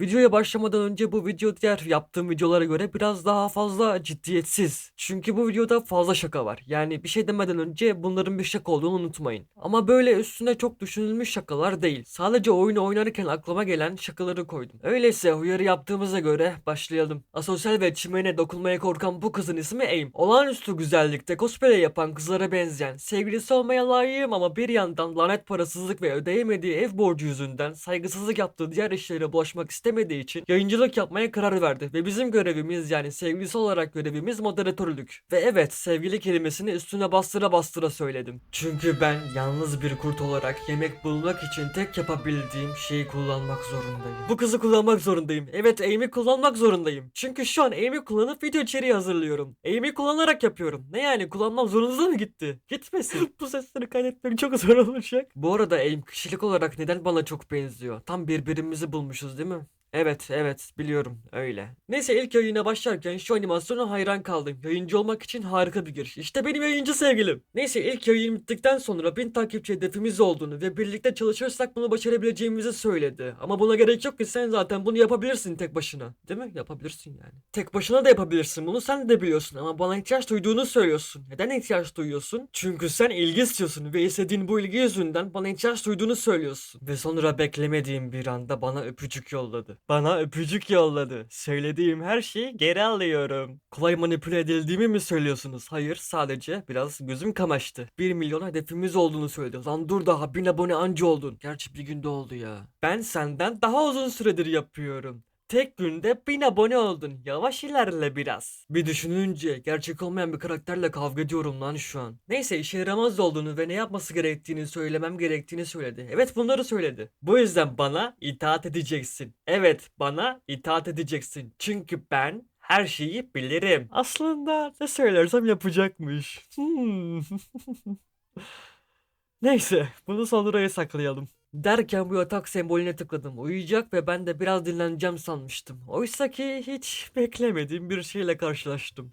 Videoya başlamadan önce bu video diğer yaptığım videolara göre biraz daha fazla ciddiyetsiz. Çünkü bu videoda fazla şaka var. Yani bir şey demeden önce bunların bir şaka olduğunu unutmayın. Ama böyle üstüne çok düşünülmüş şakalar değil. Sadece oyunu oynarken aklıma gelen şakaları koydum. Öyleyse uyarı yaptığımıza göre başlayalım. Asosyal ve çimene dokunmaya korkan bu kızın ismi Aim. Olağanüstü güzellikte cosplay yapan kızlara benzeyen, sevgilisi olmaya layığım ama bir yandan lanet parasızlık ve ödeyemediği ev borcu yüzünden saygısızlık yaptığı diğer işlere bulaşmak istemediği için yayıncılık yapmaya karar verdi. Ve bizim görevimiz yani sevgilisi olarak görevimiz moderatörlük. Ve evet sevgili kelimesini üstüne bastıra bastıra söyledim. Çünkü ben yalnız bir kurt olarak yemek bulmak için tek yapabildiğim şeyi kullanmak zorundayım. Bu kızı kullanmak zorundayım. Evet Amy'i kullanmak zorundayım. Çünkü şu an Amy'i kullanıp video içeriği hazırlıyorum. Amy'i kullanarak yapıyorum. Ne yani kullanmam zorunluza mı gitti? Gitmesin. Bu sesleri kaydetmek çok zor olacak. Bu arada Aim kişilik olarak neden bana çok benziyor? Tam birbirimizi bulmuşuz değil mi? Evet evet biliyorum öyle. Neyse ilk yayına başlarken şu animasyona hayran kaldım. Yayıncı olmak için harika bir giriş. İşte benim yayıncı sevgilim. Neyse ilk yayın bittikten sonra 1000 takipçi hedefimiz olduğunu ve birlikte çalışırsak bunu başarabileceğimizi söyledi. Ama buna gerek yok ki sen zaten bunu yapabilirsin tek başına. Değil mi? Yapabilirsin yani. Tek başına da yapabilirsin bunu sen de biliyorsun ama bana ihtiyaç duyduğunu söylüyorsun. Neden ihtiyaç duyuyorsun? Çünkü sen ilgi istiyorsun ve istediğin bu ilgi yüzünden bana ihtiyaç duyduğunu söylüyorsun. Ve sonra beklemediğim bir anda bana öpücük yolladı. Bana öpücük yolladı. Söylediğim her şeyi geri alıyorum. Kolay manipüle edildiğimi mi söylüyorsunuz? Hayır sadece biraz gözüm kamaştı. 1 milyon hedefimiz olduğunu söyledi. Lan dur daha 1000 abone anca oldun. Gerçi bir günde oldu ya. Ben senden daha uzun süredir yapıyorum. Tek günde 1000 abone oldun. Yavaş ilerle biraz. Bir düşününce gerçek olmayan bir karakterle kavga ediyorum lan şu an. Neyse işe yaramaz olduğunu ve ne yapması gerektiğini söylemem gerektiğini söyledi. Evet bunları söyledi. Bu yüzden bana itaat edeceksin. Evet bana itaat edeceksin. Çünkü ben her şeyi bilirim. Aslında ne söylersem yapacakmış. Hmm. Neyse bunu sonraya saklayalım. Derken bu yatak sembolüne tıkladım. Uyuyacak ve ben de biraz dinleneceğim sanmıştım. Oysa ki hiç beklemediğim bir şeyle karşılaştım.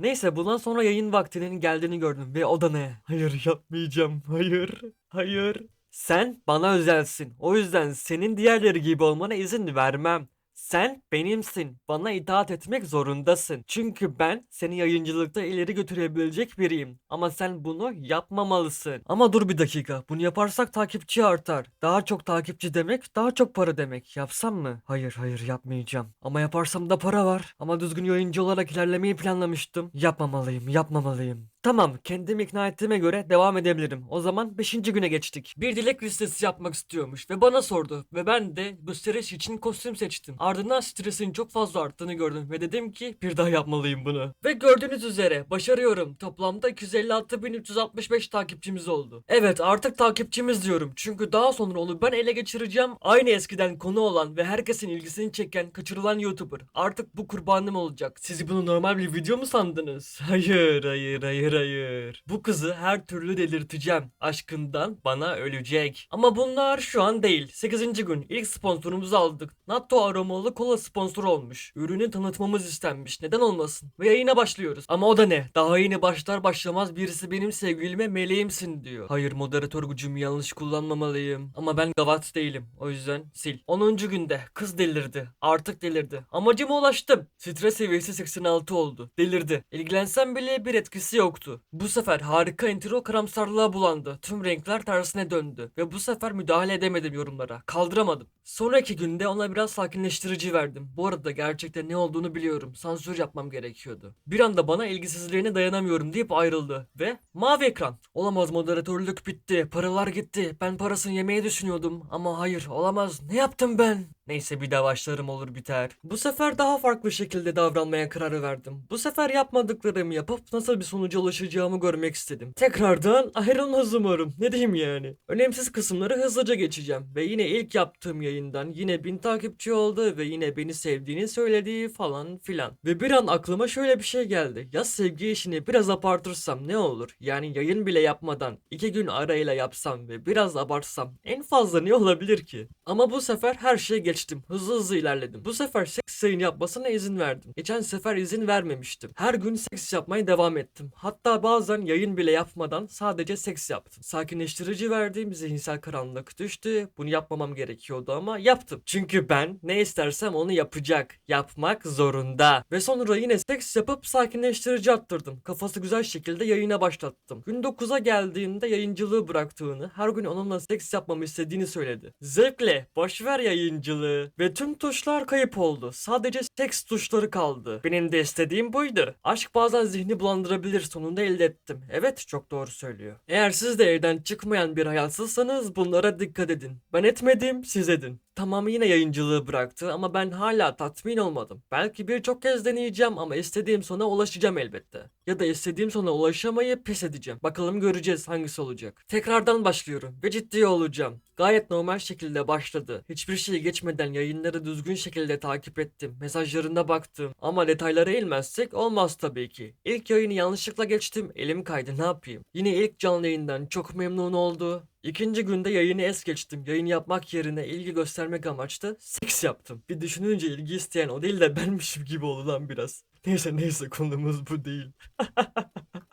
Neyse bundan sonra yayın vaktinin geldiğini gördüm ve o da ne? Hayır yapmayacağım. Hayır. Hayır. Sen bana özelsin. O yüzden senin diğerleri gibi olmana izin vermem. Sen benimsin. Bana itaat etmek zorundasın. Çünkü ben seni yayıncılıkta ileri götürebilecek biriyim. Ama sen bunu yapmamalısın. Ama dur bir dakika. Bunu yaparsak takipçi artar. Daha çok takipçi demek daha çok para demek. Yapsam mı? Hayır hayır yapmayacağım. Ama yaparsam da para var. Ama düzgün yayıncı olarak ilerlemeyi planlamıştım. Yapmamalıyım yapmamalıyım. Tamam, kendimi ikna ettiğime göre devam edebilirim. O zaman 5. güne geçtik. Bir dilek listesi yapmak istiyormuş ve bana sordu. Ve ben de bu stres için kostüm seçtim. Ardından stresin çok fazla arttığını gördüm ve dedim ki bir daha yapmalıyım bunu. Ve gördüğünüz üzere başarıyorum. Toplamda 256.365 takipçimiz oldu. Evet artık takipçimiz diyorum. Çünkü daha sonra onu ben ele geçireceğim. Aynı eskiden konu olan ve herkesin ilgisini çeken kaçırılan YouTuber. Artık bu kurbanım olacak. Siz bunu normal bir video mu sandınız? Hayır hayır hayır hayır. Bu kızı her türlü delirteceğim. Aşkından bana ölecek. Ama bunlar şu an değil. 8. gün ilk sponsorumuzu aldık. Natto aromalı kola sponsor olmuş. Ürünü tanıtmamız istenmiş. Neden olmasın? Ve yayına başlıyoruz. Ama o da ne? Daha yeni başlar başlamaz birisi benim sevgilime meleğimsin diyor. Hayır moderatör gücümü yanlış kullanmamalıyım. Ama ben gavat değilim. O yüzden sil. 10. günde kız delirdi. Artık delirdi. Amacıma ulaştım. Stres seviyesi 86 oldu. Delirdi. İlgilensem bile bir etkisi yoktu. Bu sefer harika intro karamsarlığa bulandı. Tüm renkler tersine döndü. Ve bu sefer müdahale edemedim yorumlara. Kaldıramadım. Sonraki günde ona biraz sakinleştirici verdim. Bu arada gerçekten ne olduğunu biliyorum. Sansür yapmam gerekiyordu. Bir anda bana ilgisizliğine dayanamıyorum deyip ayrıldı. Ve mavi ekran. Olamaz moderatörlük bitti. Paralar gitti. Ben parasını yemeyi düşünüyordum. Ama hayır olamaz. Ne yaptım ben? Neyse bir daha başlarım olur biter. Bu sefer daha farklı şekilde davranmaya karar verdim. Bu sefer yapmadıklarımı yapıp nasıl bir sonuca ulaşacağımı görmek istedim. Tekrardan ayrılmaz umarım. Ne diyeyim yani. Önemsiz kısımları hızlıca geçeceğim. Ve yine ilk yaptığım yayından yine bin takipçi oldu ve yine beni sevdiğini söylediği falan filan. Ve bir an aklıma şöyle bir şey geldi. Ya sevgi işini biraz abartırsam ne olur? Yani yayın bile yapmadan iki gün arayla yapsam ve biraz abartsam en fazla ne olabilir ki? Ama bu sefer her şey geçti geçtim. Hızlı hızlı ilerledim. Bu sefer seks yayın yapmasına izin verdim. Geçen sefer izin vermemiştim. Her gün seks yapmaya devam ettim. Hatta bazen yayın bile yapmadan sadece seks yaptım. Sakinleştirici verdiğim zihinsel karanlık düştü. Bunu yapmamam gerekiyordu ama yaptım. Çünkü ben ne istersem onu yapacak. Yapmak zorunda. Ve sonra yine seks yapıp sakinleştirici attırdım. Kafası güzel şekilde yayına başlattım. Gün 9'a geldiğinde yayıncılığı bıraktığını, her gün onunla seks yapmamı istediğini söyledi. Zevkle, boşver yayıncılığı. Ve tüm tuşlar kayıp oldu. Sadece seks tuşları kaldı. Benim de istediğim buydu. Aşk bazen zihni bulandırabilir sonunda elde ettim. Evet çok doğru söylüyor. Eğer siz de evden çıkmayan bir hayatsızsanız bunlara dikkat edin. Ben etmedim siz edin. Tamam yine yayıncılığı bıraktı ama ben hala tatmin olmadım. Belki birçok kez deneyeceğim ama istediğim sona ulaşacağım elbette. Ya da istediğim sona ulaşamayıp pes edeceğim. Bakalım göreceğiz hangisi olacak. Tekrardan başlıyorum ve ciddi olacağım. Gayet normal şekilde başladı. Hiçbir şey geçmeden yayınları düzgün şekilde takip ettim. Mesajlarına baktım. Ama detaylara eğilmezsek olmaz tabii ki. İlk yayını yanlışlıkla geçtim. Elim kaydı ne yapayım. Yine ilk canlı yayından çok memnun oldu. İkinci günde yayını es geçtim. Yayın yapmak yerine ilgi göstermek amaçlı seks yaptım. Bir düşününce ilgi isteyen o değil de benmişim gibi oldu lan biraz. Neyse neyse konumuz bu değil.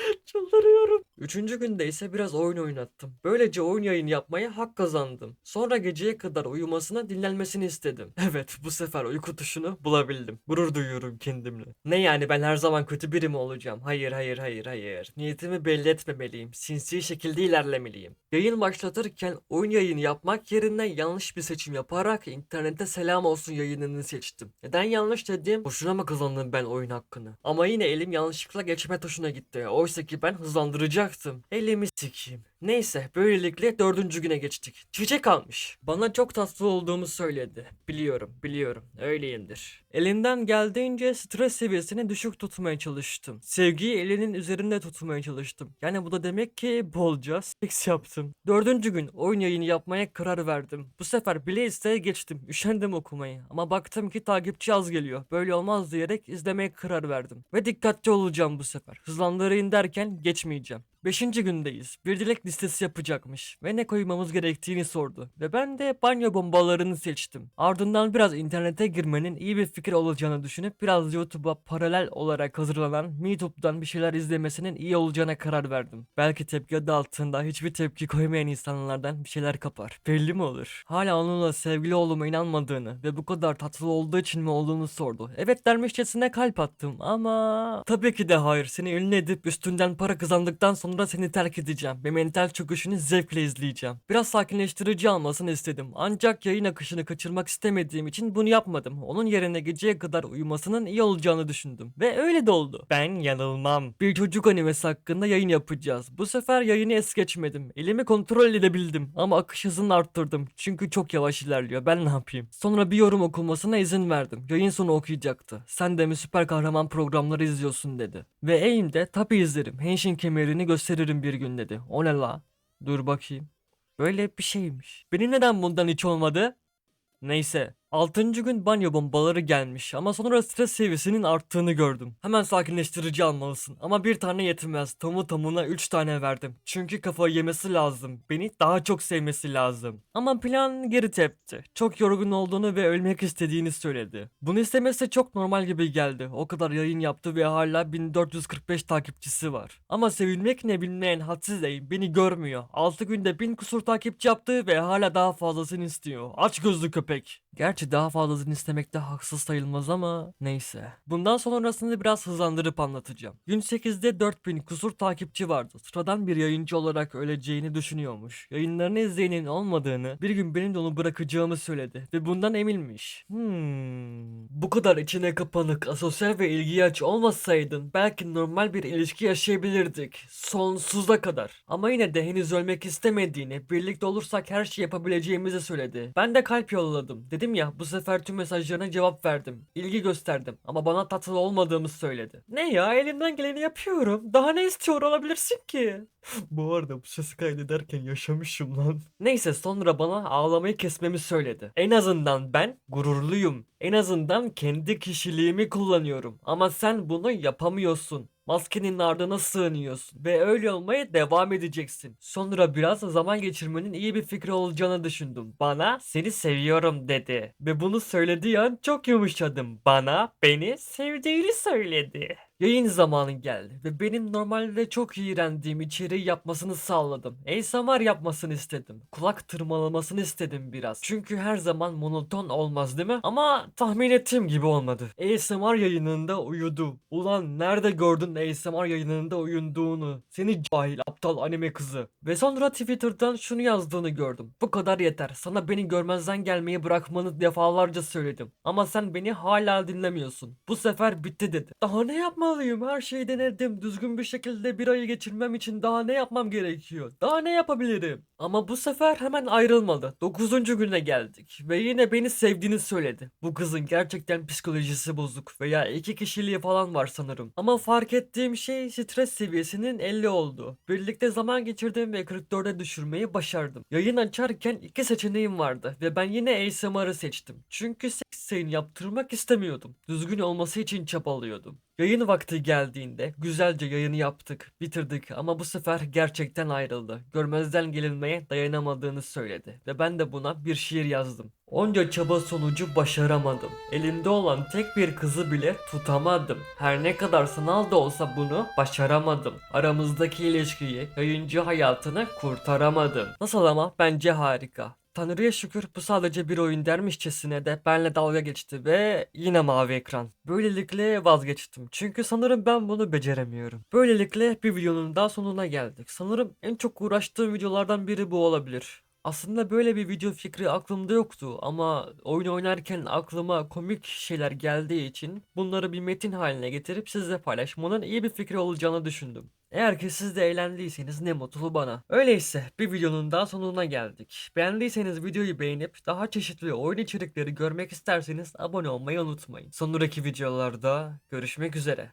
Çıldırıyorum. Üçüncü günde ise biraz oyun oynattım. Böylece oyun yayın yapmaya hak kazandım. Sonra geceye kadar uyumasına dinlenmesini istedim. Evet bu sefer uyku tuşunu bulabildim. Gurur duyuyorum kendimle. Ne yani ben her zaman kötü biri mi olacağım? Hayır hayır hayır hayır. Niyetimi belli etmemeliyim. Sinsi şekilde ilerlemeliyim. Yayın başlatırken oyun yayını yapmak yerine yanlış bir seçim yaparak internete selam olsun yayınını seçtim. Neden yanlış dedim? Boşuna mı kazandım ben oyun hakkını? Ama yine elim yanlışlıkla geçme tuşuna gitti. Oysa ki ben hızlandıracaktım. Elimi sikeyim. Neyse böylelikle dördüncü güne geçtik. Çiçek almış. Bana çok tatlı olduğumu söyledi. Biliyorum biliyorum öyleyimdir. Elinden geldiğince stres seviyesini düşük tutmaya çalıştım. Sevgiyi elinin üzerinde tutmaya çalıştım. Yani bu da demek ki bolca seks yaptım. Dördüncü gün oyun yayını yapmaya karar verdim. Bu sefer bile isteye geçtim. Üşendim okumayı. Ama baktım ki takipçi az geliyor. Böyle olmaz diyerek izlemeye karar verdim. Ve dikkatli olacağım bu sefer. Hızlandırayım derken geçmeyeceğim. Beşinci gündeyiz. Bir dilek listesi yapacakmış ve ne koymamız gerektiğini sordu. Ve ben de banyo bombalarını seçtim. Ardından biraz internete girmenin iyi bir fikir olacağını düşünüp biraz YouTube'a paralel olarak hazırlanan MeTube'dan bir şeyler izlemesinin iyi olacağına karar verdim. Belki tepki adı altında hiçbir tepki koymayan insanlardan bir şeyler kapar. Belli mi olur? Hala onunla sevgili olduğuma inanmadığını ve bu kadar tatlı olduğu için mi olduğunu sordu. Evet dermişçesine kalp attım ama... Tabii ki de hayır. Seni ünlü edip üstünden para kazandıktan sonra seni terk edeceğim ve mental çöküşünü zevkle izleyeceğim. Biraz sakinleştirici almasını istedim. Ancak yayın akışını kaçırmak istemediğim için bunu yapmadım. Onun yerine geceye kadar uyumasının iyi olacağını düşündüm. Ve öyle de oldu. Ben yanılmam. Bir çocuk animesi hakkında yayın yapacağız. Bu sefer yayını es geçmedim. Elimi kontrol edebildim. Ama akış hızını arttırdım. Çünkü çok yavaş ilerliyor. Ben ne yapayım? Sonra bir yorum okunmasına izin verdim. Yayın sonu okuyacaktı. Sen de mi süper kahraman programları izliyorsun dedi. Ve Aim de tabi izlerim. Henshin kemerini gösteririm bir gün dedi. O ne la? Dur bakayım. Böyle bir şeymiş. Benim neden bundan hiç olmadı? Neyse. 6. gün banyo bombaları gelmiş ama sonra stres seviyesinin arttığını gördüm. Hemen sakinleştirici almalısın ama bir tane yetmez. Tamı tamına 3 tane verdim. Çünkü kafayı yemesi lazım. Beni daha çok sevmesi lazım. Ama plan geri tepti. Çok yorgun olduğunu ve ölmek istediğini söyledi. Bunu istemesi çok normal gibi geldi. O kadar yayın yaptı ve hala 1445 takipçisi var. Ama sevilmek ne bilmeyen hadsiz değil. Beni görmüyor. 6 günde 1000 kusur takipçi yaptı ve hala daha fazlasını istiyor. Aç gözlü köpek. Gerçi daha fazlasını istemekte haksız sayılmaz ama neyse. Bundan sonrasını biraz hızlandırıp anlatacağım. Gün 8'de 4000 kusur takipçi vardı. Sıradan bir yayıncı olarak öleceğini düşünüyormuş. Yayınlarını izleyenin olmadığını, bir gün benim de onu bırakacağımı söyledi. Ve bundan eminmiş. Hmm. Bu kadar içine kapanık, asosyal ve ilgiye aç olmasaydın belki normal bir ilişki yaşayabilirdik. Sonsuza kadar. Ama yine de henüz ölmek istemediğini, birlikte olursak her şey yapabileceğimizi söyledi. Ben de kalp yolladım. Dedim ya bu sefer tüm mesajlarına cevap verdim. İlgi gösterdim ama bana tatlı olmadığımı söyledi. Ne ya elimden geleni yapıyorum. Daha ne istiyor olabilirsin ki? bu arada bu sesi kaydederken yaşamışım lan. Neyse sonra bana ağlamayı kesmemi söyledi. En azından ben gururluyum. En azından kendi kişiliğimi kullanıyorum. Ama sen bunu yapamıyorsun. Maskenin ardına sığınıyorsun ve öyle olmaya devam edeceksin. Sonra biraz zaman geçirmenin iyi bir fikri olacağını düşündüm. Bana seni seviyorum dedi. Ve bunu söylediği an çok yumuşadım. Bana beni sevdiğini söyledi. Yayın zamanı geldi ve benim normalde çok iğrendiğim içeriği yapmasını sağladım. ASMR yapmasını istedim. Kulak tırmalamasını istedim biraz. Çünkü her zaman monoton olmaz değil mi? Ama tahmin ettiğim gibi olmadı. ASMR yayınında uyudu. Ulan nerede gördün ASMR yayınında uyunduğunu? Seni cahil aptal anime kızı. Ve sonra Twitter'dan şunu yazdığını gördüm. Bu kadar yeter. Sana beni görmezden gelmeyi bırakmanı defalarca söyledim. Ama sen beni hala dinlemiyorsun. Bu sefer bitti dedi. Daha ne yapmalıyım? Her şeyi denedim. Düzgün bir şekilde bir ayı geçirmem için daha ne yapmam gerekiyor? Daha ne yapabilirim? Ama bu sefer hemen ayrılmadı. 9. güne geldik. Ve yine beni sevdiğini söyledi. Bu kızın gerçekten psikolojisi bozuk. Veya iki kişiliği falan var sanırım. Ama fark ettiğim şey stres seviyesinin 50 oldu. Birlikte zaman geçirdim ve 44'e düşürmeyi başardım. Yayın açarken iki seçeneğim vardı. Ve ben yine ASMR'ı seçtim. Çünkü seks yayın yaptırmak istemiyordum. Düzgün olması için çabalıyordum. Yayın vakti geldiğinde güzelce yayını yaptık, bitirdik ama bu sefer gerçekten ayrıldı. Görmezden gelinmeye dayanamadığını söyledi ve ben de buna bir şiir yazdım. Onca çaba sonucu başaramadım. Elimde olan tek bir kızı bile tutamadım. Her ne kadar sanal da olsa bunu başaramadım. Aramızdaki ilişkiyi, yayıncı hayatını kurtaramadım. Nasıl ama? Bence harika. Tanrı'ya şükür bu sadece bir oyun dermişçesine de benle dalga geçti ve yine mavi ekran. Böylelikle vazgeçtim. Çünkü sanırım ben bunu beceremiyorum. Böylelikle bir videonun daha sonuna geldik. Sanırım en çok uğraştığım videolardan biri bu olabilir. Aslında böyle bir video fikri aklımda yoktu ama oyun oynarken aklıma komik şeyler geldiği için bunları bir metin haline getirip sizle paylaşmanın iyi bir fikri olacağını düşündüm. Eğer ki siz de eğlendiyseniz ne mutlu bana. Öyleyse bir videonun daha sonuna geldik. Beğendiyseniz videoyu beğenip daha çeşitli oyun içerikleri görmek isterseniz abone olmayı unutmayın. Sonraki videolarda görüşmek üzere.